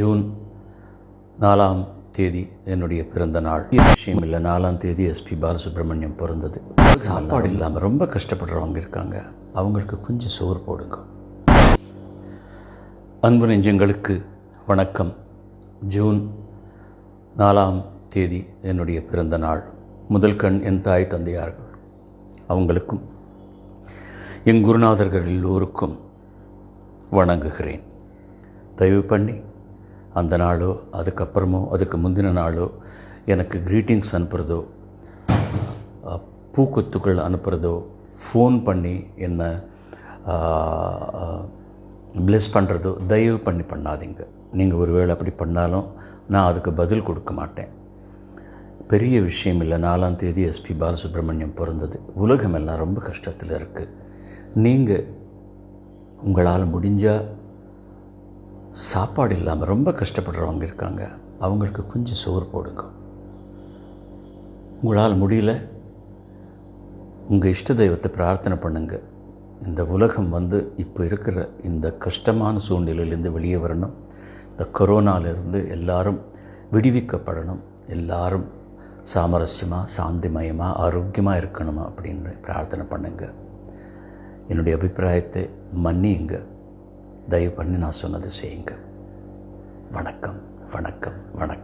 June நாலாம் தேதி என்னுடைய பிறந்த நாள். இது விஷயம் இல்லை நாலாம் தேதி எஸ்பி பாலசுப்ரமணியம் பிறந்தது. சாப்பாடு இல்லாமல் ரொம்ப கஷ்டப்படுறவங்க இருக்காங்க. அவங்களுக்கு கொஞ்சம் சோறு போடுங்க. அன்பு நெஞ்சங்களுக்கு வணக்கம். ஜூன் நாலாம் தேதி என்னுடைய பிறந்த நாள். முதல் கண் என் தாய் தந்தையார்கள் அவங்களுக்கும் என் குருநாதர்கள் எல்லோருக்கும் வணங்குகிறேன். தயவு பண்ணி அந்த நாளோ அதுக்கப்புறமோ அதுக்கு முந்தின நாளோ எனக்கு க்ரீட்டிங்ஸ் அனுப்புகிறதோ பூக்கொத்துக்கள் அனுப்புகிறதோ ஃபோன் பண்ணி என்னை ப்ளெஸ் பண்ணுறதோ தயவு பண்ணி பண்ணாதீங்க. நீங்கள் ஒருவேளை அப்படி பண்ணாலும் நான் அதுக்கு பதில் கொடுக்க மாட்டேன். பெரிய விஷயம் இல்லை. நாலாம் தேதி எஸ்பி பாலசுப்ரமணியம் பிறந்தது. உலகம் எல்லாம் ரொம்ப கஷ்டத்தில் இருக்குது நீங்கள் உங்களால் முடிஞ்சால் சாப்பாடு இல்லாமல் ரொம்ப கஷ்டப்படுறவங்க இருக்காங்க. அவங்களுக்கு கொஞ்சம் சோறு போடுங்க. உங்களால் முடியல. உங்கள் இஷ்ட தெய்வத்தை பிரார்த்தனை பண்ணுங்க. இந்த உலகம் வந்து இப்போ இருக்கிற இந்த கஷ்டமான சூழ்நிலையிலேருந்து வெளியே வரணும். இந்த கொரோனாவிலிருந்து எல்லாரும் விடுவிக்கப்படணும். எல்லாரும் சாமரஸ்யமாக சாந்திமயமாக ஆரோக்கியமாக இருக்கணுமா அப்படின்னு பிரார்த்தனை பண்ணுங்க. என்னுடைய அபிப்பிராயத்தை மன்னியுங்க. தயவு பண்ணி நான் சொன்னது செய்யுங்க வணக்கம் வணக்கம் வணக்கம்.